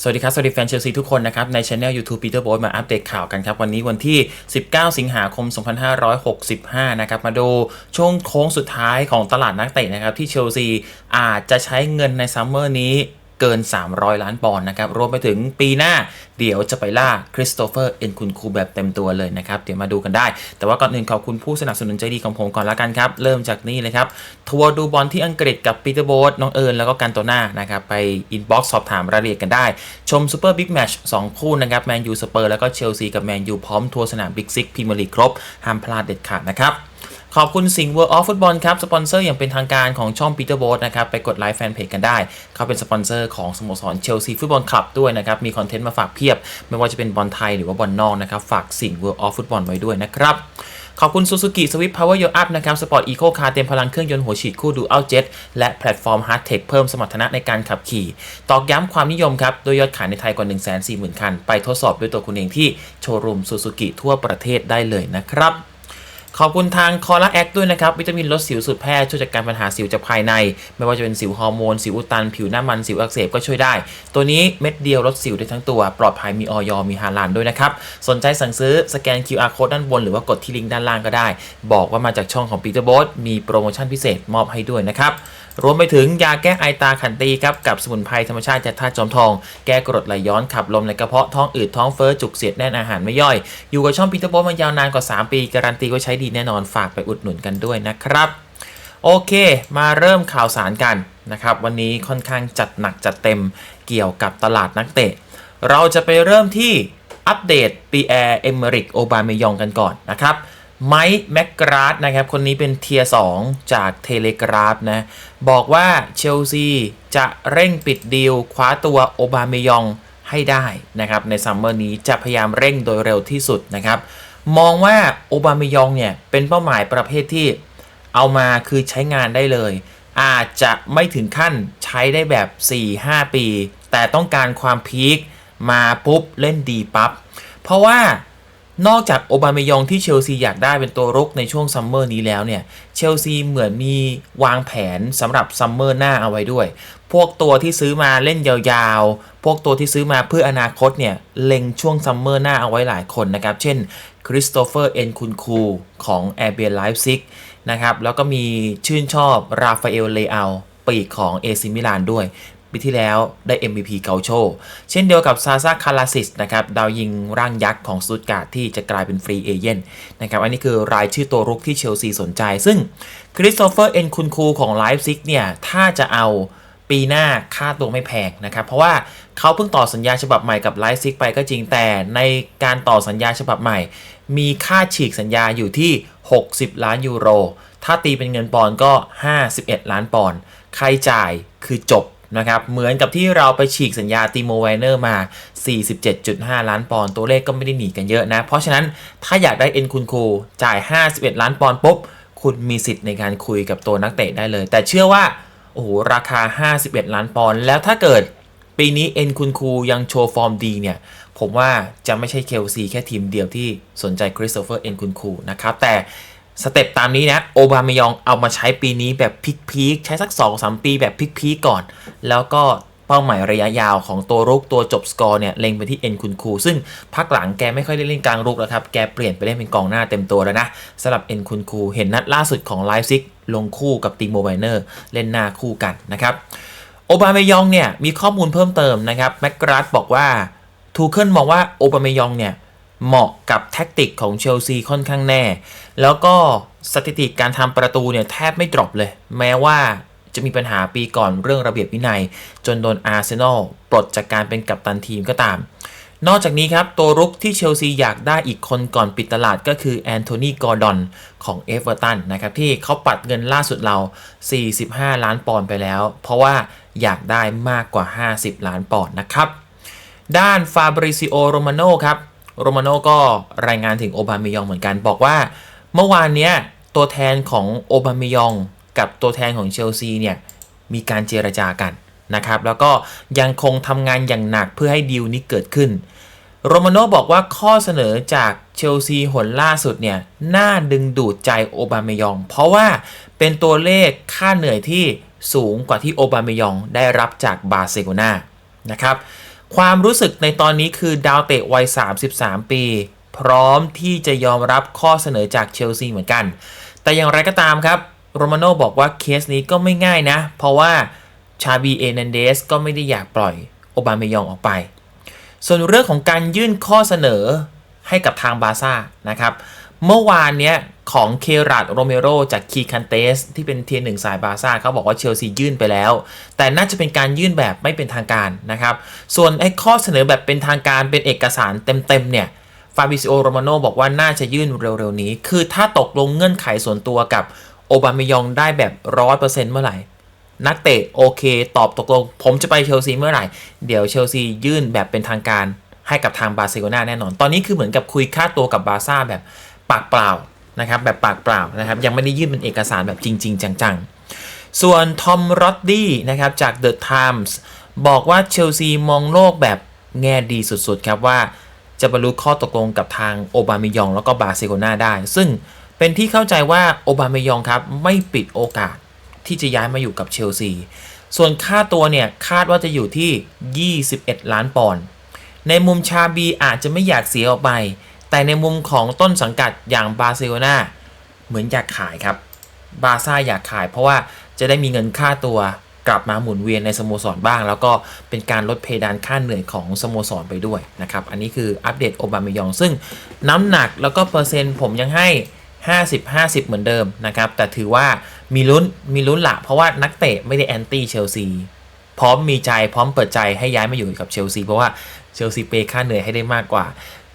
สวัสดีครับ สวัสดีแฟนเชลซีทุกคนนะครับ ในช anel YouTube Peter b o y มาอัปเดตข่าวกันครับ วันนี้วันที่ 19 สิงหาคม 2565 นะครับ มาดูช่วงโค้งสุดท้ายของตลาดนักเตะนะครับ ที่เชลซีอาจจะใช้เงินในซัมเมอร์นี้ เกิน 300 ล้านปอนด์นะครับรวมไปถึงปีหน้าเดี๋ยวจะไปล่าคริสโตเฟอร์เอ็นคุณคูแบบเต็มตัวเลยนะครับเดี๋ยวมาดูกันได้ แต่ว่าก่อนอื่นขอบคุณผู้สนับสนุนใจดีของผมก่อนละกันครับ เริ่มจากนี่เลยครับ ทัวร์ดูบอลที่อังกฤษกับปีเตอร์โบสน้องเอิญแล้วก็กันโตนานะครับไปอินบ็อกซ์สอบถามรายละเอียดกันได้ ชมซูเปอร์บิ๊กแมช2คู่นะครับแมนยูสเปอร์แล้วก็เชลซีกับแมนยูพร้อมทัวร์สนามบิ๊กซิกพรีเมียร์ลีกครบห้ามพลาดเด็ดขาดนะครับ ขอบคุณสิงห์ World of Football ครับ สปอนเซอร์อย่างเป็นทางการของช่อง Peter b o a t นะครับ ไปกดไลค์แฟนเพจกันได้ เขาเป็นสปอนเซอร์ของสโมสรเชลซีฟุตบอลคลับด้วยนะครับ มีคอนเทนต์มาฝากเพียบ ไม่ว่าจะเป็นบอลไทยหรือว่าบอลนอกนะครับ ฝากสิงห์ World of Football ไว้ด้วยนะครับขอบคุณ Suzuki Swift Power Your Up นะครับ สปอร์ตอีโคคาร์เต็มพลังเครื่องยนต์หัวฉีดคู่ดูอัลเจ็ตและแพลตฟอร์ม Hard Tech เพิ่มสมรรถนะในการขับขี่ ตอกย้ำความนิยมครับ โดยยอดขายในไทยกว่า 140,000 คัน ไปทดสอบด้วยตัวคุณเองที่โชว์รูม Suzuki ทั่วประเทศได้เลยนะครับ ขอบคุณทางคอร่าแอคด้วยนะครับ วิตามินลดสิวสูตรแพทย์ช่วยจัดการปัญหาสิวจากภายใน ไม่ว่าจะเป็นสิวฮอร์โมน สิวอุดตัน ผิวหน้ามัน สิวอักเสบก็ช่วยได้ ตัวนี้เม็ดเดียวลดสิวได้ทั้งตัว ปลอดภัยมีออยมีฮาลานด้วยนะครับ สนใจสั่งซื้อสแกน QR code ด้านบนหรือว่ากดที่ลิงก์ด้านล่างก็ได้ บอกว่ามาจากช่องของปีเตอร์บอสมีโปรโมชั่นพิเศษมอบให้ด้วยนะครับ รวมไปถึงยาแก้ไอตาขันตีครับกับสมุนไพรธรรมชาติจากธาตุจอมทอง แก้กรดไหลย้อนขับลมในกระเพาะท้องอืดท้องเฟ้อจุกเสียดแน่นอาหารไม่ย่อย อยู่กับช่องพีเตอร์โบมายาวนานกว่า 3 ปีการันตีว่าใช้ดีแน่นอนฝากไปอุดหนุนกันด้วยนะครับโอเค มาเริ่มข่าวสารกันนะครับ วันนี้ค่อนข้างจัดหนักจัดเต็มเกี่ยวกับตลาดนักเตะ เราจะไปเริ่มที่อัปเดตปีแอร์เอเมริกโอบามายองกันก่อนนะครับ ไมค์แมกกราดนะครับ คนนี้เป็นเทียร์2จากเทเลกราฟนะ บอกว่าเชลซีจะเร่งปิดดีลคว้าตัวโอบามยองให้ได้นะครับ ในซัมเมอร์นี้จะพยายามเร่งโดยเร็วที่สุดนะครับ มองว่าโอบามยองเนี่ย เป็นเป้าหมายประเภทที่เอามาคือใช้งานได้เลย อาจจะไม่ถึงขั้นใช้ได้แบบ 4-5 ปี แต่ต้องการความพีคมาปุ๊บเล่นดีปั๊บเพราะว่า นอกจากโอบามยองที่เชลซีอยากได้เป็นตัวรุกในช่วงซัมเมอร์นี้แล้วเนี่ยเชลซีเหมือนมีวางแผนสำหรับซัมเมอร์หน้าเอาไว้ด้วย พวกตัวที่ซื้อมาเล่นยาวๆ พวกตัวที่ซื้อมาเพื่ออนาคตเนี่ยเล็งช่วงซัมเมอร์หน้าเอาไว้หลายคนนะครับ เช่นคริสโตเฟอร์เอ็นคุนคูของแอร์เบียไลฟ์ซิกนะครับแล้วก็มีชื่นชอบราฟาเอลเลอาปีกของเอซิมิลานด้วย ปีที่แล้วได้ MVP เกาโช เช่นเดียวกับซาซาคาราซิสนะครับดาวยิงร่างยักษ์ของสตุตการ์ดที่จะกลายเป็นฟรีเอเย่นนะครับอันนี้คือรายชื่อตัวรุกที่เชลซีสนใจ ซึ่งคริสโตเฟอร์เอ็นคุนคูของไลฟ์ซิกเนี่ย ถ้าจะเอาปีหน้าค่าตัวไม่แพงนะครับ เพราะว่าเขาเพิ่งต่อสัญญาฉบับใหม่กับไลฟ์ซิกไปก็จริงแต่ในการต่อสัญญาฉบับใหม่ มีค่าฉีกสัญญาอยู่ที่ 60 ล้านยูโร ถ้าตีเป็นเงินปอนก็ 51 ล้านปอนใครจ่ายคือจบ นะครับเหมือนกับที่เราไปฉีกสัญญาติโมไวเนอร์มา 47.5 ล้านปอนด์ตัวเลขก็ไม่ได้หนีกันเยอะนะ เพราะฉะนั้นถ้าอยากได้เอ็นคุณครูจ่าย 51 ล้านปอนด์ปุ๊บ คุณมีสิทธิ์ในการคุยกับตัวนักเตะได้เลย แต่เชื่อว่าโอ้โหราคา 51 ล้านปอนด์แล้วถ้าเกิดปีนี้เอ็นคุณครูยังโชว์ฟอร์มดีเนี่ย ผมว่าจะไม่ใช่เคลซีแค่ทีมเดียวที่สนใจคริสโตเฟอร์เอ็นคุณครูนะครับ แต่ สเต็ปตามนี้นะโอบามายองเอามาใช้ปีนี้แบบพีคๆใช้สัก 2-3 ปีแบบพีคๆก่อน แล้วก็เป้าหมายระยะยาวของตัวรุกตัวจบสกอร์เนี่ยเล็งไปที่เอ็นคุณคูซึ่งพักหลังแกไม่ค่อยได้เล่นกลางรุกแล้วครับ แกเปลี่ยนไปเล่นเป็นกองหน้าเต็มตัวแล้วนะสำหรับเอ็นคุณคูเห็นนัดล่าสุดของไลฟ์ซิกลงคู่กับตีโมไบเนอร์เล่นหน้าคู่กันนะครับโอบามายองเนี่ยมีข้อมูลเพิ่มเติมนะครับแมกกราดบอกว่าทูเคิลมองว่าโอบามายองเนี่ย เหมาะกับแท็กติกของเชลซีค่อนข้างแน่ แล้วก็สถิติการทำประตูเนี่ยแทบไม่ดรอปเลย แม้ว่าจะมีปัญหาปีก่อนเรื่องระเบียบวินัย จนโดนอาร์เซนอลปลดจากการเป็นกัปตันทีมก็ตาม นอกจากนี้ครับ ตัวรุกที่เชลซีอยากได้อีกคนก่อนปิดตลาดก็คือแอนโทนีกอร์ดอนของเอเวอร์ตันนะครับ ที่เขาปัดเงินล่าสุดเรา 45 ล้านปอนด์ไปแล้ว เพราะว่าอยากได้มากกว่า 50 ล้านปอนด์นะครับ ด้านฟาบริซิโอโรมาโนครับ โรมาโนก็รายงานถึงโอบามายองเหมือนกัน บอกว่าเมื่อวานเนี้ยตัวแทนของโอบามายองกับตัวแทนของเชลซีเนี่ยมีการเจรจากันนะครับแล้วก็ยังคงทำงานอย่างหนักเพื่อให้ดีลนี้เกิดขึ้น โรมาโนบอกว่าข้อเสนอจากเชลซีหนล่าสุดเนี่ยน่าดึงดูดใจโอบามายอง เพราะว่าเป็นตัวเลขค่าเหนื่อยที่สูงกว่าที่โอบามายองได้รับจากบาร์เซโลนานะครับ ความรู้สึกในตอนนี้คือดาวเตะวัย 33 ปี พร้อมที่จะยอมรับข้อเสนอจากเชลซีเหมือนกัน แต่อย่างไรก็ตามครับโรมาโน่บอกว่าเคสนี้ก็ไม่ง่ายนะ เพราะว่าชาบีเอนันเดสก็ไม่ได้อยากปล่อยโอบาเมยองออกไป ส่วนเรื่องของการยื่นข้อเสนอให้กับทางบาซ่านะครับ เมื่อวานเนี้ย ของเคราดโรเมโรจากคีคันเตสที่เป็นเทียร์หนึ่งสายบาซ่าเขาบอกว่าเชลซียื่นไปแล้ว แต่น่าจะเป็นการยื่นแบบไม่เป็นทางการนะครับ ส่วนไอ้ข้อเสนอแบบเป็นทางการเป็นเอกสารเต็มๆเนี่ยฟาบิซิโอโรมาโนบอกว่าน่าจะยื่นเร็วๆนี้ คือถ้าตกลงเงื่อนไขส่วนตัวกับโอบาเมยองได้แบบร้อยเปอร์เซ็นต์เมื่อไหร่ นักเตะโอเค ตอบตกลง ผมจะไปเชลซีเมื่อไหร่ เดี๋ยวเชลซียื่นแบบเป็นทางการให้กับทางบาร์เซโลนาแน่นอน ตอนนี้คือเหมือนกับคุยค่าตัวกับบาร์ซ่าแบบปากเปล่า นะครับแบบปากเปล่านะครับยังไม่ได้ยื่นเป็นเอกสารแบบจริง ๆ จังๆ ส่วนทอมรอดดี้นะครับจาก The Times บอกว่าเชลซีมองโลกแบบแง่ดีสุดๆครับว่าจะบรรลุข้อตกลงกับทางโอบาเมยองแล้วก็บาร์เซโลนาได้ ซึ่งเป็นที่เข้าใจว่าโอบาเมยองครับไม่ปิดโอกาสที่จะย้ายมาอยู่กับเชลซี ส่วนค่าตัวเนี่ยคาดว่าจะอยู่ที่ 21 ล้านปอนด์ ในมุมชาบีอาจจะไม่อยากเสียออกไป แต่ในมุมของต้นสังกัดอย่างบาร์เซโลนาเหมือนอยากขายครับ บาร์ซ่าอยากขายเพราะว่าจะได้มีเงินค่าตัวกลับมาหมุนเวียนในสโมสรบ้าง แล้วก็เป็นการลดเพดานค่าเหนื่อยของสโมสรไปด้วยนะครับ อันนี้คืออัปเดตโอบามยอง ซึ่งน้ำหนักแล้วก็เปอร์เซ็นต์ผมยังให้ 50-50 เหมือนเดิมนะครับ แต่ถือว่ามีลุ้นมีลุ้นละเพราะว่านักเตะไม่ได้แอนตี้เชลซีพร้อมมีใจพร้อมเปิดใจให้ย้ายมาอยู่กับเชลซีเพราะว่าเชลซีเปย์ค่าเหนื่อยให้ได้มากกว่า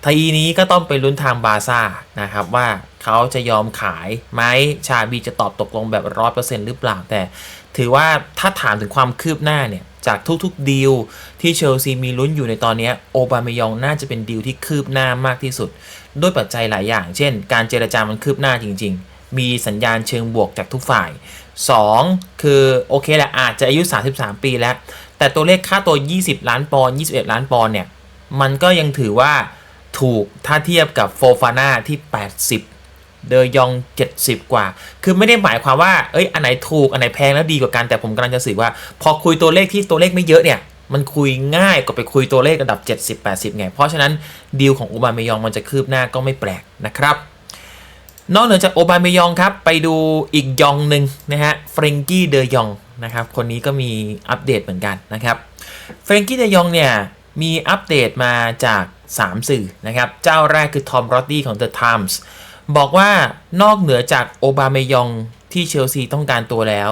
ทีนี้ก็ต้องไปลุ้นทางบาซ่านะครับว่าเขาจะยอมขายไหมชาบีจะตอบตกลงแบบร้อยเปอร์เซ็นต์หรือเปล่า แต่ถือว่าถ้าถามถึงความคืบหน้าเนี่ย จากทุกๆดีลที่เชลซีมีลุ้นอยู่ในตอนนี้โอบามยองน่าจะเป็นดีลที่คืบหน้ามากที่สุด ด้วยปัจจัยหลายอย่าง เช่น การเจรจามันคืบหน้าจริง ๆ มีสัญญาณเชิงบวกจากทุกฝ่าย 2 คือโอเคแหละอาจจะอายุ 33 ปีแล้ว แต่ตัวเลขค่าตัว 20 ล้านปอนด์21 ล้านปอนด์เนี่ยมันก็ยังถือว่า ถูกถ้าเทียบกับโฟฟาน่าที่ 80 เดยอง 70 กว่า คือไม่ได้หมายความว่า เอ้ย อันไหนถูก อันไหนแพงแล้วดีกว่ากัน แต่ผมกำลังจะสื่อว่า พอคุยตัวเลขที่ตัวเลขไม่เยอะเนี่ย มันคุยง่ายกว่าไปคุยตัวเลขระดับ 70-80 ไง เพราะฉะนั้นดีลของโอบาเมยองมันจะคืบหน้าก็ไม่แปลกนะครับนอกเหนือจากโอบาเมยองครับ ไปดูอีกยองหนึ่งนะฮะเฟรงกี้เดยองนะครับ คนนี้ก็มีอัปเดตเหมือนกันนะครับเฟรงกี้เดยองเนี่ย มีอัปเดตมาจาก 3 สื่อนะครับ เจ้าแรกคือทอมรอตตี้ของ The Times บอกว่านอกเหนือจากโอบาเมยองที่เชลซีต้องการตัวแล้ว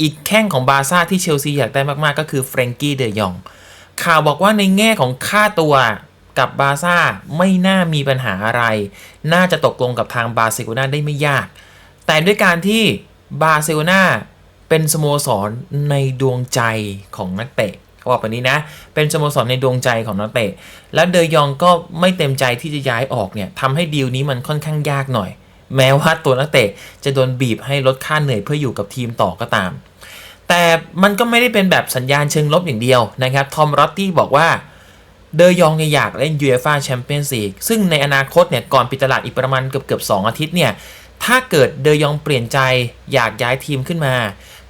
อีกแข้งของบาซ่าที่เชลซีอยากได้มากๆ ก็คือเฟรงกี้เดยอง ข่าวบอกว่าในแง่ของค่าตัวกับบาซ่าไม่น่ามีปัญหาอะไร น่าจะตกลงกับทางบาร์เซโลนาได้ไม่ยาก แต่ด้วยการที่บาร์เซโลนาเป็นสโมสรในดวงใจของนักเตะ ขาบอกแบบนี้นะ เป็นสโมสรในดวงใจของนักเตะ แล้วเดยองก็ไม่เต็มใจที่จะย้ายออกเนี่ยทำให้ดีลนี้มันค่อนข้างยากหน่อย แม้ว่าตัวนักเตะจะโดนบีบให้ลดค่าเหนื่อยเพื่ออยู่กับทีมต่อก็ตาม แต่มันก็ไม่ได้เป็นแบบสัญญาณเชิงลบอย่างเดียวนะครับ ทอมรอตตี้บอกว่าเดยองเนี่ยอยากเล่น UEFA Champions League ซึ่งในอนาคตเนี่ยก่อนปิดตลาดอีกประมาณเกือบเกือบ2อาทิตย์เนี่ยถ้าเกิดเดยองเปลี่ยนใจอยากย้ายทีมขึ้นมา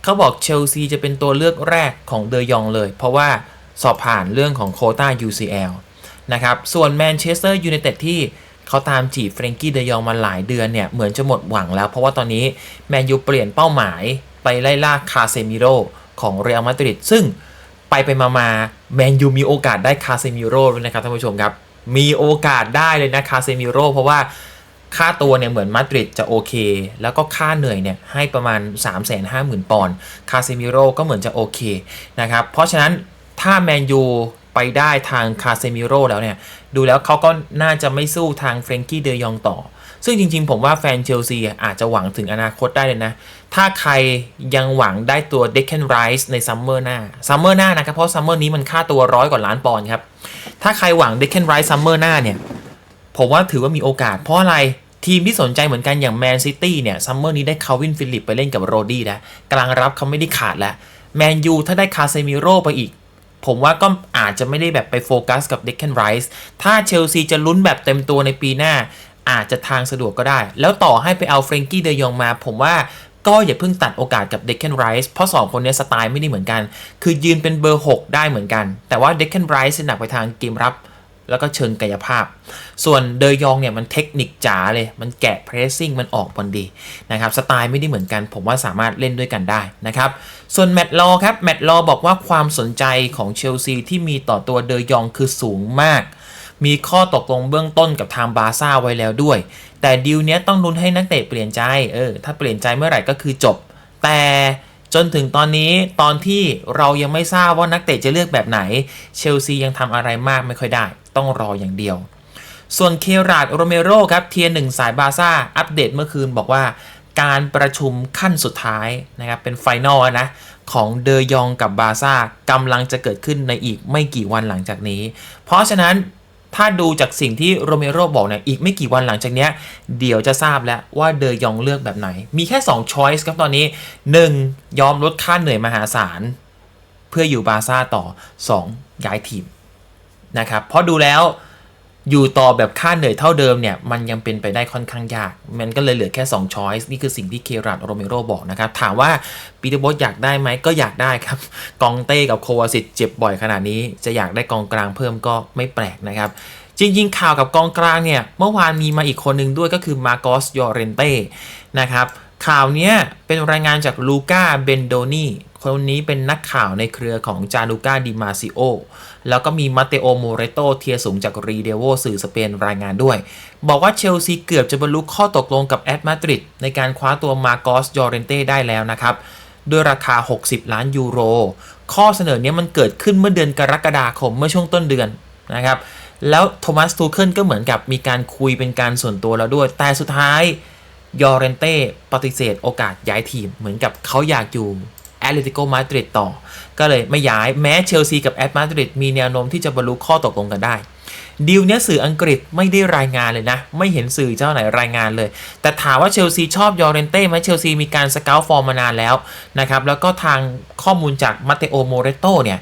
เขาบอกเชลซีจะเป็นตัวเลือกแรกของเดยองเลย เพราะว่าสอบผ่านเรื่องของโคต้า UCL นะครับ ส่วนแมนเชสเตอร์ยูไนเต็ดที่เขาตามจีบเฟรงกี้เดยองมาหลายเดือนเนี่ย เหมือนจะหมดหวังแล้ว เพราะว่าตอนนี้แมนยูเปลี่ยนเป้าหมายไปไล่ล่าคาเซมิโรของเรอัลมาดริดซึ่งไปไปมามาแมนยูมีโอกาสได้คาเซมิโร่ด้วยนะครับท่านผู้ชมครับ มีโอกาสได้เลยนะคาเซมิโร่เพราะว่า ค่าตัวเนี่ยเหมือนมาดริดจะโอเค แล้วก็ค่าเหนื่อยเนี่ยให้ประมาณ 3 5 0 0 0 0 ปอนด์ คาเซมิโร่ก็เหมือนจะโอเคนะครับ เพราะฉะนั้นถ้าแมนยูไปได้ทางคาเซมิโร่แล้วเนี่ย ดูแล้วเขาก็น่าจะไม่สู้ทางเฟรงกี้เดยองต่อ ซึ่งจริงๆ ผมว่าแฟนเชลซีอาจจะหวังถึงอนาคตได้เลยนะ ถ้าใครยังหวังได้ตัวเด c แคนไรส์ในซัมเมอร์หน้า ซัมเมอร์หน้านะครับ เพราะซัมเมอร์นี้มันค่าตัวร้อยกว่าล้านปอนด์ครับ ถ้าใครหวังเด c แคนไรส์ซัมเมอร์หน้าเนี่ย ผมว่าถือว่ามีโอกาส เพราะอะไรทีมที่สนใจเหมือนกันอย่างแมนซิตี้เนี่ยซัมเมอร์นี้ได้คาวินฟิลิปไปเล่นกับโรดี้แล้วกำลังรับเขาไม่ได้ขาดแล้วแมนยูถ้าได้คาเซมิโร่ไปอีก ผมว่าก็อาจจะไม่ได้แบบไปโฟกัสกับเด c แคนไรส์ถ้าเชลซีจะลุ้นแบบเต็มตัวในปีหน้า อาจจะทางสะดวกก็ได้ แล้วต่อให้ไปเอาเฟรงกี้เดยองมา ผมว่าก็อย่าเพิ่งตัดโอกาสกับเด c เ a นไรส์เพราะ 2 คนนี้สไตล์ไม่ได้เหมือนกัน คือยืนเป็นเบอร์ 6 ได้เหมือนกัน แต่ว่าเด c เ a นไรส์หนักไปทางเกมรับ แล้วก็เชิงกายภาพ ส่วนเดยองเนี่ยมันเทคนิคจ๋าเลย มันแกะเพรสซิ่งมันออกบอลดีนะครับ สไตล์ไม่ได้เหมือนกัน ผมว่าสามารถเล่นด้วยกันได้นะครับ ส่วนแมตต์ลอครับ แมตต์ลอบอกว่าความสนใจของเชลซีที่มีต่อตัวเดยองคือสูงมาก มีข้อตกลงเบื้องต้นกับทางบาร์ซ่าไว้แล้วด้วย แต่ดีลเนี้ยต้องลุ้นให้นักเตะเปลี่ยนใจ เออ ถ้าเปลี่ยนใจเมื่อไหร่ก็คือจบ แต่จนถึงตอนนี้ตอนที่เรายังไม่ทราบว่านักเตะจะเลือกแบบไหน เชลซียังทำอะไรมากไม่ค่อยได้ ต้องรออย่างเดียว ส่วนเคราดโรเมโรครับเทียร์หนึ่งสายบาซ่าอัปเดตเมื่อคืนบอกว่า การประชุมขั้นสุดท้ายนะครับเป็นไฟนอลนะของเดยองกับบาซ่ากำลังจะเกิดขึ้นในอีกไม่กี่วันหลังจากนี้ เพราะฉะนั้นถ้าดูจากสิ่งที่โรเมโรบอกเนี่ยอีกไม่กี่วันหลังจากนี้เดี๋ยวจะทราบแล้วว่าเดยองเลือกแบบไหน มีแค่2ช้อยส์ครับตอนนี้ 1. ยอมลดค่าเหนื่อยมหาศาล เพื่ออยู่บาซ่าต่อ 2. ย้ายทีม นะครับ เพราะดูแล้วอยู่ต่อแบบค่าเหนื่อยเท่าเดิมเนี่ย มันยังเป็นไปได้ค่อนข้างยาก มันก็เลยเหลือแค่2ช้อยส์นี่คือสิ่งที่เคราดโรเมโรบอกนะครับ ถามว่าปีเตอร์โบสอยากได้ไหมก็อยากได้ครับ กองเต้กับโควาสิตเจ็บบ่อยขนาดนี้ จะอยากได้กองกลางเพิ่มก็ไม่แปลกนะครับจริงๆข่าวกับกองกลางเนี่ย เมื่อวานมีมาอีกคนหนึ่งด้วยก็คือมาโกสยอเรนเต้นะครับ ข่าวนี้เป็นรายงานจากลูก้าเบนโดนีคนนี้เป็นนักข่าวในเครือของจานูก้าดิมาซิโอ แล้วก็มีมาเตโอโมเรโตเทียสูงจากรีเดโวสื่อสเปนรายงานด้วย บอกว่าเชลซีเกือบจะบรรลุข้อตกลงกับแอตมาดริดในการคว้าตัวมาโกสยอเรนเต้ได้แล้วนะครับ ด้วยราคา 60 ล้านยูโร ข้อเสนอเนี้ยมันเกิดขึ้นเมื่อเดือนกรกฎาคมเมื่อช่วงต้นเดือนนะครับ แล้วโทมัสทูเคิลก็เหมือนกับมีการคุยเป็นการส่วนตัวแล้วด้วย แต่สุดท้าย ยอเรนเต้ปฏิเสธโอกาสย้ายทีม เหมือนกับเขาอยากอยู่แอตเลติโกมาดริดต่อ ก็เลยไม่ย้ายแม้เชลซีกับแอตมาดริดมีแนวโน้มที่จะบรรลุข้อตกลงกันได้ดีลเนี้ยสื่ออังกฤษไม่ได้รายงานเลยนะ ไม่เห็นสื่อเจ้าไหนรายงานเลย แต่ถามว่าเชลซีชอบยอร์เรนเต้ไหมเชลซีมีการสเกลฟอร์มมานานแล้วนะครับแล้วก็ทางข้อมูลจากมาเตโอโมเรโตเนี่ย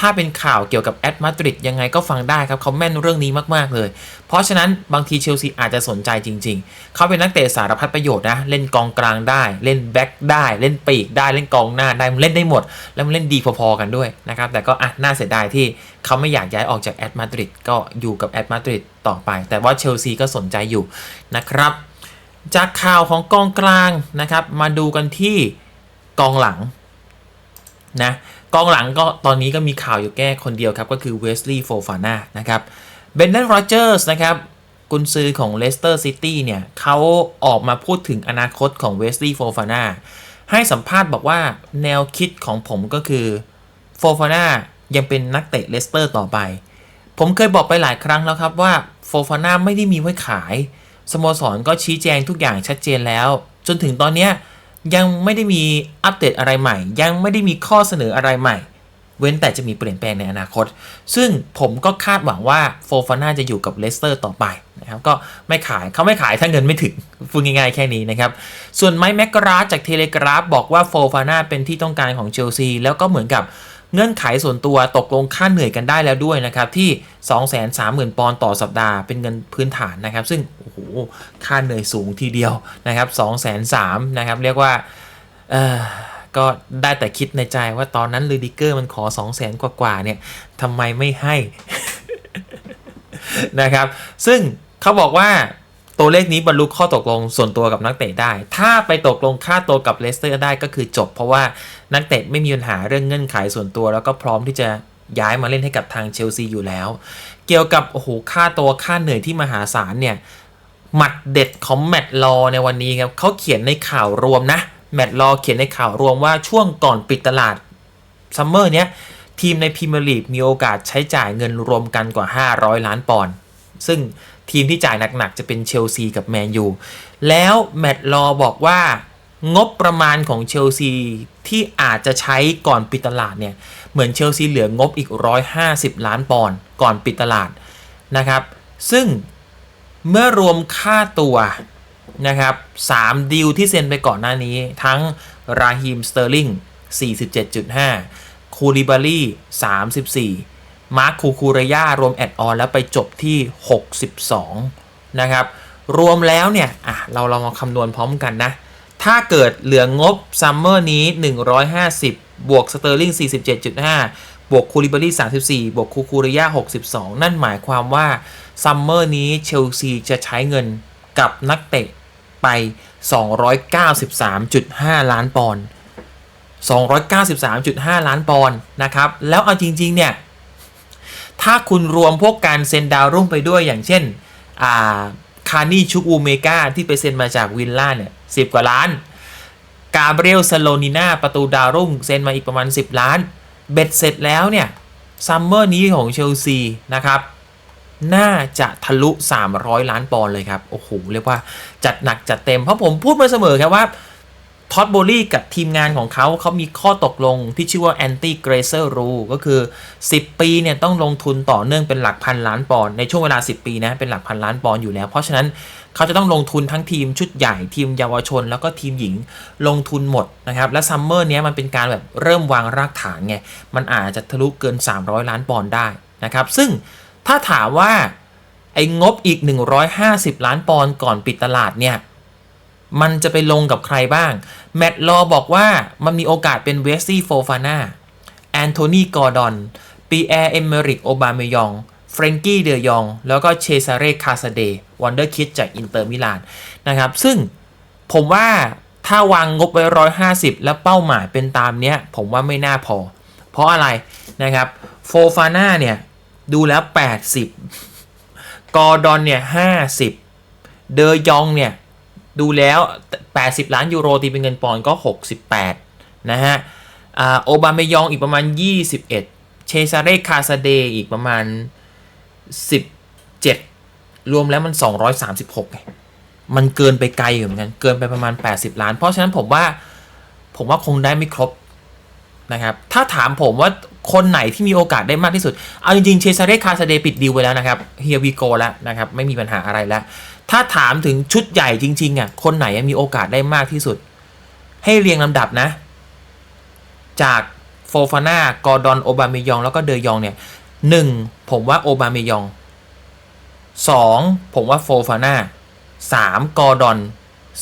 ถ้าเป็นข่าวเกี่ยวกับแอตมาดริดยังไงก็ฟังได้ครับเขาแม่นเรื่องนี้มากๆเลย เพราะฉะนั้นบางทีเชลซีอาจจะสนใจจริง ๆ เขาเป็นนักเตะสารพัดประโยชน์นะ เล่นกองกลางได้ เล่นแบ็กได้ เล่นปีกได้ เล่นกองหน้าได้มันเล่นได้หมด แล้วมันเล่นดีพอๆกันด้วยนะครับ แต่ก็อะน่าเสียดายที่เขาไม่อยากย้ายออกจากแอตมาดริดก็อยู่กับแอตมาดริดต่อไป แต่ว่าเชลซีก็สนใจอยู่นะครับจากข่าวของกองกลางนะครับ มาดูกันที่กองหลังนะ กองหลังก็ตอนนี้ก็มีข่าวอยู่แก้คนเดียวครับ ก็คือเวสลีย์โฟฟาน่านะครับเบนเดนโรเจอร์สนะครับกุนซือของเลสเตอร์ซิตี้เนี่ยเขาออกมาพูดถึงอนาคตของเวสลีย์โฟฟาน่าให้สัมภาษณ์บอกว่าแนวคิดของผมก็คือโฟฟาน่ายังเป็นนักเตะเลสเตอร์ต่อไป ผมเคยบอกไปหลายครั้งแล้วครับว่าโฟฟาน่าไม่ได้มีไว้ขาย สโมสรก็ชี้แจงทุกอย่างชัดเจนแล้ว จนถึงตอนเนี้ย ยังไม่ได้มีอัปเดตอะไรใหม่ ยังไม่ได้มีข้อเสนออะไรใหม่ เว้นแต่จะมีเปลี่ยนแปลงในอนาคต ซึ่งผมก็คาดหวังว่าโฟฟาน่าจะอยู่กับเลสเตอร์ต่อไปนะครับก็ไม่ขายเขาไม่ขายถ้าเงินไม่ถึงพูดง่ายๆแค่นี้นะครับ ส่วนไมค์แมกกราจากเทเลกราฟบอกว่าโฟฟาน่าเป็นที่ต้องการของเชลซีแล้วก็เหมือนกับ เงื่อนไขส่วนตัวตกลงค่าเหนื่อยกันได้แล้วด้วยนะครับที่ 230,000 ปอนด์ต่อสัปดาห์เป็นเงินพื้นฐานนะครับ ซึ่งโอ้โหค่าเหนื่อยสูงทีเดียวนะครับ203,000นะครับเรียกว่าเออก็ได้แต่คิดในใจว่าตอนนั้นลูดิเกอร์มันขอ 2 0 0แสนกว่าๆเนี่ยทำไมไม่ให้นะครับ ซึ่งเขาบอกว่า ตัวเลขนี้บรรลุข้อตกลงส่วนตัวกับนักเตะได้ ถ้าไปตกลงค่าตัวกับเลสเตอร์ได้ก็คือจบ เพราะว่านักเตะไม่มีปัญหาเรื่องเงื่อนไขส่วนตัว แล้วก็พร้อมที่จะย้ายมาเล่นให้กับทางเชลซีอยู่แล้ว เกี่ยวกับโอ้โหค่าตัวค่าเหนื่อยที่มหาศาลเนี่ยหมัดเด็ดของแมตต์ลอในวันนี้ครับเขาเขียนในข่าวรวมนะแมตต์ลอเขียนในข่าวรวมว่าช่วงก่อนปิดตลาดซัมเมอร์เนี้ยทีมในพรีเมียร์ลีกมีโอกาสใช้จ่ายเงินรวมกันกว่า 500 ล้านปอนด์ซึ่ง ทีมที่จ่ายหนักๆ จะเป็นเชลซีกับแมนยูแล้วแมตต์ลอบอกว่างบประมาณของเชลซีที่อาจจะใช้ก่อนปิดตลาดเนี่ย เหมือนเชลซีเหลืองบอีก 150 ล้านปอนด์ก่อนปิดตลาดนะครับ ซึ่งเมื่อรวมค่าตัวนะครับ3ดีลที่เซ็นไปก่อนหน้านี้ ทั้งราฮิมสเตอร์ลิง47.5 คูลิบารี34 มาร์คคูคูเรยารวมแอดออนแล้วไปจบที่ 62 นะครับ รวมแล้วเนี่ยอะเราลองมาคำนวณพร้อมกันนะ ถ้าเกิดเหลืองบซัมเมอร์นี้ 150 บวกสเตอร์ลิง47.5 บวกคูลิบารี34 บวกคูคูริยา62 นั่นหมายความว่าซัมเมอร์นี้เชลซีจะใช้เงินกับนักเตะไป 293.5 ล้านปอนด์293.5 ล้านปอนด์นะครับ แล้วเอาจริง ๆ เนี่ย ถ้าคุณรวมพวกการเซ็นดาวรุ่งไปด้วยอย่างเช่นอ่าคานี่ชุกอูเมกาที่ไปเซ็นมาจากวิลล่าเนี่ยสิกว่าล้าน กาเบรียลซาโลนิน่าประตูดาวรุ่งเซ็นมาอีกประมาณ 10 ล้าน เบ็ดเสร็จแล้วเนี่ยซัมเมอร์นี้ของเชลซีนะครับน่าจะทะลุ 300 ล้านปอนด์เลยครับ โอ้โห เรียกว่าจัดหนักจัดเต็ม เพราะผมพูดมาเสมอครับว่า ท็อตโบลี่กับทีมงานของเขาเขามีข้อตกลงที่ชื่อว่า anti grazer rule ก็คือ 10 ปีเนี่ยต้องลงทุนต่อเนื่องเป็นหลักพันล้านปอนด์ในช่วงเวลา 10 ปีนะเป็นหลักพันล้านปอนด์อยู่แล้ว เพราะฉะนั้นเขาจะต้องลงทุนทั้งทีมชุดใหญ่ทีมเยาวชน แล้วก็ทีมหญิงลงทุนหมดนะครับและซัมเมอร์นี้ยมันเป็นการแบบเริ่มวางรากฐานไงมันอาจจะทะลุเกิน 300 ล้านปอนด์ได้นะครับซึ่งถ้าถามว่าไอ้งบอีก 150 ล้านปอนด์ก่อนปิดตลาดเนี่ย มันจะไปลงกับใครบ้าง แมตต์ลอบอกว่ามันมีโอกาสเป็นเวสซี่โฟฟาน่าแอนโทนีกอร์ดอนปีแอร์เอเมริกโอบาเมยองเฟรนกี้เดยอง แล้วก็เชซาเร่คาซาเดวันเดอร์คิดจากอินเตอร์มิลานนะครับ ซึ่งผมว่าถ้าวางงบไว้150แล้วเป้าหมายเป็นตามเนี้ย ผมว่าไม่น่าพอ เพราะอะไรนะครับโฟฟาน่าเนี่ย ดูแล้ว 80 กอร์ดอนเนี่ย 50 เดยองเนี่ย ดูแล้ว 80 ล้านยูโรตีเป็นเงินปอนด์ก็ 68 นะฮะอ่าโอบาเมยองอีกประมาณ 21 เชซาเรคาซาเดอีกประมาณ 17 รวมแล้วมัน 236ไงมันเกินไปไกลอยู่เหมือนกัน เกินไปประมาณ 80 ล้าน เพราะฉะนั้นผมว่าผมว่าคงได้ไม่ครบนะครับ ถ้าถามผมว่า คนไหนที่มีโอกาสได้มากที่สุด เอาจริงๆเชซาเรคาซาเดปิดดีลไว้แล้วนะครับเฮียวีโกแล้วนะครับ ไม่มีปัญหาอะไรแล้ว ถ้าถามถึงชุดใหญ่จริงๆอะคนไหนมีโอกาสได้มากที่สุด ให้เรียงลำดับนะ จากโฟฟาน่ากอร์ดอนโอบาเมยอง แล้วก็เดยองเนี่ยหนึ่งผมว่าโอบาเมยองสองผมว่าโฟฟาน่าสามกอร์ดอน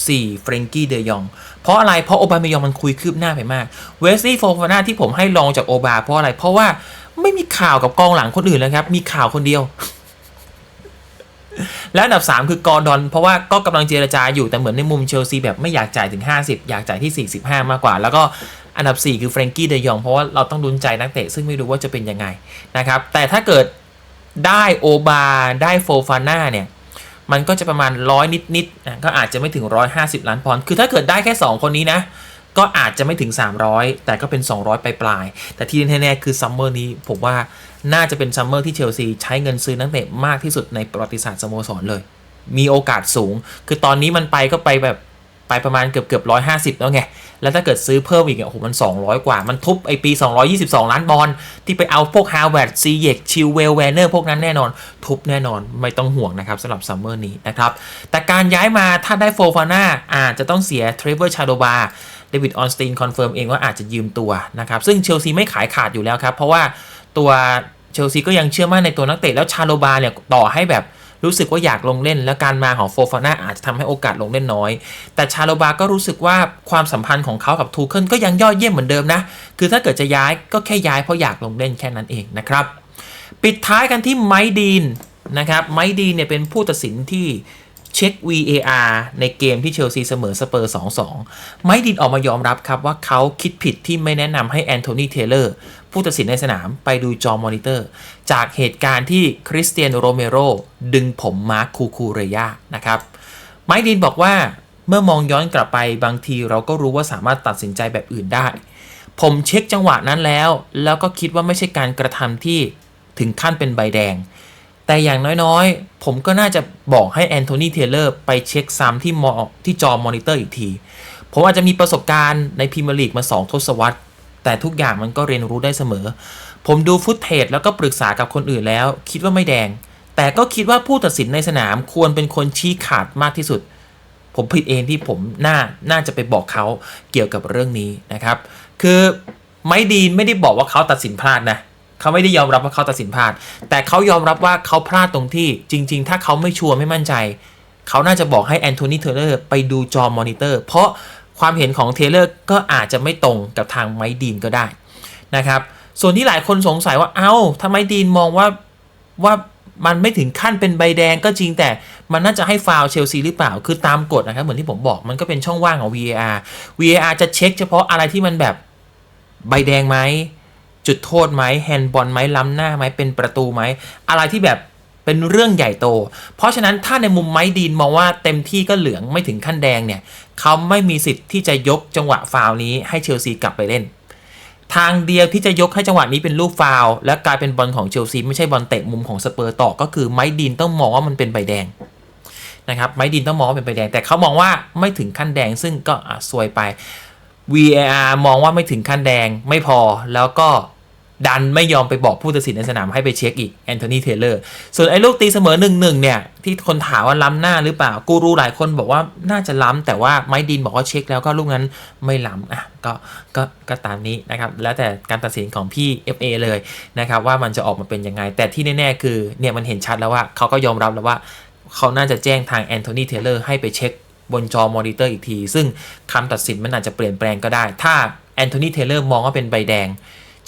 สี่เฟรนกี้เดยอง เพราะอะไร เพราะโอบาเมยองมันคุยคืบหน้าไปมาก เวสลี่โฟฟาน่าที่ผมให้ลองจากโอบา เพราะอะไร เพราะว่าไม่มีข่าวกับกองหลังคนอื่นเลยครับ มีข่าวคนเดียว และอันดับ 3 คือกอร์ดอน เพราะว่าก็กำลังเจรจาอยู่แต่เหมือนในมุมเชลซีแบบไม่อยากจ่ายถึง 50 อยากจ่ายที่ 45 มากกว่า แล้วก็อันดับ 4 คือเฟรนกี้เดยอง เพราะว่าเราต้องดุนใจนักเตะซึ่งไม่รู้ว่าจะเป็นยังไงนะครับ แต่ถ้าเกิดได้โอบาได้โฟฟาน่าเนี่ย มันก็จะประมาณร้อยนิดๆนะก็อาจจะไม่ถึง 150 ล้านปอนด์คือถ้าเกิดได้แค่ 2 คนนี้นะ ก็อาจจะไม่ถึง 300 แต่ก็เป็น 200 ปลายๆแต่ที่แน่ๆคือซัมเมอร์นี้ผมว่าน่าจะเป็นซัมเมอร์ที่เชลซีใช้เงินซื้อนักเตะมากที่สุดในประวัติศาสตร์สโมสรเลย มีโอกาสสูง คือตอนนี้มันไปก็ไปแบบไปประมาณเกือบเกือบร้อยห้าสิบแล้วไง แล้วถ้าเกิดซื้อเพิ่มอีกอะโอ้โหมัน 200 กว่า มันทุบไอปี 222 ล้านบอลที่ไปเอาพวกฮาวเวิร์ดซีเยกชิลเวลแวนเนอร์พวกนั้นแน่นอน ทุบแน่นอนไม่ต้องห่วงนะครับสำหรับซัมเมอร์นี้นะครับ แต่การย้ายมาถ้าได้โฟฟาน่าอาจจะต้องเสียเทรเวอร์ชาโดบาเดวิดออนสตีนคอนเฟิร์มเองว่าอาจจะยืมตัวนะครับซึ่งเชลซีไม่ขายขาดอยู่แล้วครับเพราะว่าตัวเชลซีก็ยังเชื่อมั่นในตัวนักเตะแล้วชาโลบาเนี่ยต่อให้แบบ รู้สึกว่าอยากลงเล่น แล้วการมาของโฟฟาน่าอาจจะทำให้โอกาสลงเล่นน้อย แต่ชาโลบาก็รู้สึกว่าความสัมพันธ์ของเขากับทูเคิลก็ยังยอดเยี่ยมเหมือนเดิมนะ คือถ้าเกิดจะย้ายก็แค่ย้ายเพราะอยากลงเล่นแค่นั้นเองนะครับ ปิดท้ายกันที่ไมดีนนะครับ ไมดีนเนี่ยเป็นผู้ตัดสินที่เช็ค VAR ในเกมที่เชลซีเสมอสเปอร์ 2-2 ไมดีนออกมายอมรับครับว่าเขาคิดผิดที่ไม่แนะนำให้แอนโทนี เทเลอร์ ผู้ตัดสินในสนามไปดูจอมอนิเตอร์ จากเหตุการณ์ที่คริสเตียนโรเมโรดึงผมมาร์คคูคูเรยานะครับไมค์ดีนบอกว่าเมื่อมองย้อนกลับไปบางทีเราก็รู้ว่าสามารถตัดสินใจแบบอื่นได้ ผมเช็คจังหวะนั้นแล้ว แล้วก็คิดว่าไม่ใช่การกระทำที่ถึงขั้นเป็นใบแดง แต่อย่างน้อยๆ ผมก็น่าจะบอกให้แอนโทนีเทเลอร์ไปเช็คซ้ำที่มอที่จอมอนิเตอร์อีกที ผมอาจจะมีประสบการณ์ในพรีเมียร์ลีกมา 2 ทศวรรษ แต่ทุกอย่างมันก็เรียนรู้ได้เสมอ ผมดูฟุตเทจแล้วก็ปรึกษากับคนอื่นแล้ว คิดว่าไม่แดง แต่ก็คิดว่าผู้ตัดสินในสนามควรเป็นคนชี้ขาดมากที่สุด ผมผิดเองที่ผมน่าน่าจะไปบอกเขาเกี่ยวกับเรื่องนี้นะครับ คือไมค์ดีไม่ได้บอกว่าเขาตัดสินพลาดนะเขาไม่ได้ยอมรับว่าเขาตัดสินพลาด แต่เขายอมรับว่าเขาพลาดตรงที่จริง ๆ ถ้าเขาไม่ชัวร์ไม่มั่นใจ เขาน่าจะบอกให้แอนโทนีเทเลอร์ไปดูจอมอนิเตอร์ เพราะ ความเห็นของเทเลอร์ก็อาจจะไม่ตรงกับทางไมดีนก็ได้นะครับส่วนที่หลายคนสงสัยว่าเอ้าทำไมดีนมองว่าว่ามันไม่ถึงขั้นเป็นใบแดงก็จริงแต่มันน่าจะให้ฟาวล์เชลซีหรือเปล่า คือตามกฎนะครับ เหมือนที่ผมบอกมันก็เป็นช่องว่างของ VAR VAR จะเช็คเฉพาะอะไรที่มันแบบใบแดงไหมจุดโทษไหมแฮนด์บอลไหมล้ำหน้าไหมเป็นประตูไหมอะไรที่แบบ เป็นเรื่องใหญ่โต เพราะฉะนั้นถ้าในมุมไม้ดีนมองว่าเต็มที่ก็เหลืองไม่ถึงขั้นแดงเนี่ยเขาไม่มีสิทธิ์ที่จะยกจังหวะฟาวนี้ให้เชลซีกลับไปเล่น ทางเดียวที่จะยกให้จังหวะนี้เป็นลูกฟาวและกลายเป็นบอลของเชลซีไม่ใช่บอลเตะมุมของสเปอร์ต่อก็คือไม้ดีนต้องมองว่ามันเป็นใบแดงนะครับไม้ดีนต้องมองว่าเป็นใบแดง แต่เขามองว่าไม่ถึงขั้นแดงซึ่งก็อะซวยไป VAR มองว่าไม่ถึงขั้นแดงไม่พอแล้วก็ ดันไม่ยอมไปบอกผู้ตัดสินในสนามให้ไปเช็คอีกแอนโทนีเทเลอร์ส่วนไอ้ลูกตีเสมอหนึ่งหนึ่งเนี่ย ที่คนถามว่าล้ำหน้าหรือเปล่า กูรู้หลายคนบอกว่าน่าจะล้ำแต่ว่าไม้ดินบอกว่าเช็คแล้วก็ลูกนั้นไม่ล้ำอะก็ก็ก็ตามนี้นะครับ แล้วแต่การตัดสินของพี่ FA เลยนะครับว่ามันจะออกมาเป็นยังไง แต่ที่แน่ๆคือเนี่ยมันเห็นชัดแล้วว่าเขาก็ยอมรับแล้วว่าเขาน่าจะแจ้งทางแอนโทนีเทเลอร์ให้ไปเช็คบนจอมอนิเตอร์อีกที ซึ่งคำตัดสินมันอาจจะเปลี่ยนแปลงก็ได้ ถ้าแอนโทนีเทเลอร์มองว่าเป็นใบแดง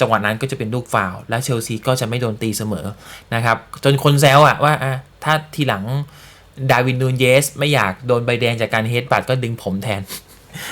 จังหวะนั้นก็จะเป็นลูกฟาวและเชลซีก็จะไม่โดนตีเสมอนะครับ จนคนแซวอะว่าอะถ้าทีหลังดาวินนูนเยส ไม่อยากโดนใบแดงจากการเฮดบัตก็ดึงผมแทน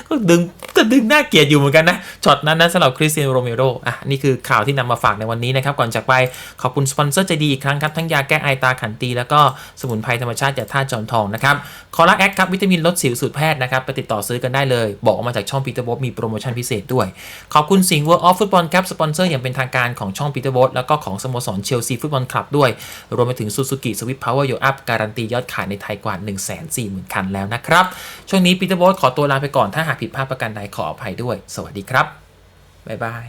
ก็ดึงก็ดึงน่าเกลียดอยู่เหมือนกันนะช็อตนั้นนะสำหรับคริสเตียนโรเมโรอะนี่คือข่าวที่นำมาฝากในวันนี้นะครับ ก่อนจากไปขอบคุณสปอนเซอร์ใจดีอีกครั้งครับ ทั้งยาแก้ไอตาขันตี แล้วก็สมุนไพรธรรมชาติจากท่าจอมทองนะครับคอลลาแอคครับวิตามินลดสิวสูตรแพทย์นะครับไปติดต่อซื้อกันได้เลย บอกออกมาจากช่องปีเตอร์บอสมีโปรโมชั่นพิเศษด้วย ขอบคุณสิงห์เวิร์ออฟฟุตบอลครับสปอนเซอร์อย่างเป็นทางการของช่องปีเตอร์บอสแล้วก็ของสโมสรเชลซีฟุตบอลคลับด้วย รวมไปถึงซูซูกิสวิตพาวเวอร์โยอัพการันตียอดขายในไทยกว่า1 4 0 0 0 0คันแล้วนะครับช่วงนี้ปีเตอร์บอสขอตัวลาไปก่อนถ้าหากผิดพลาดประการใดขออภัยด้วย สวัสดีครับ บ๊ายบาย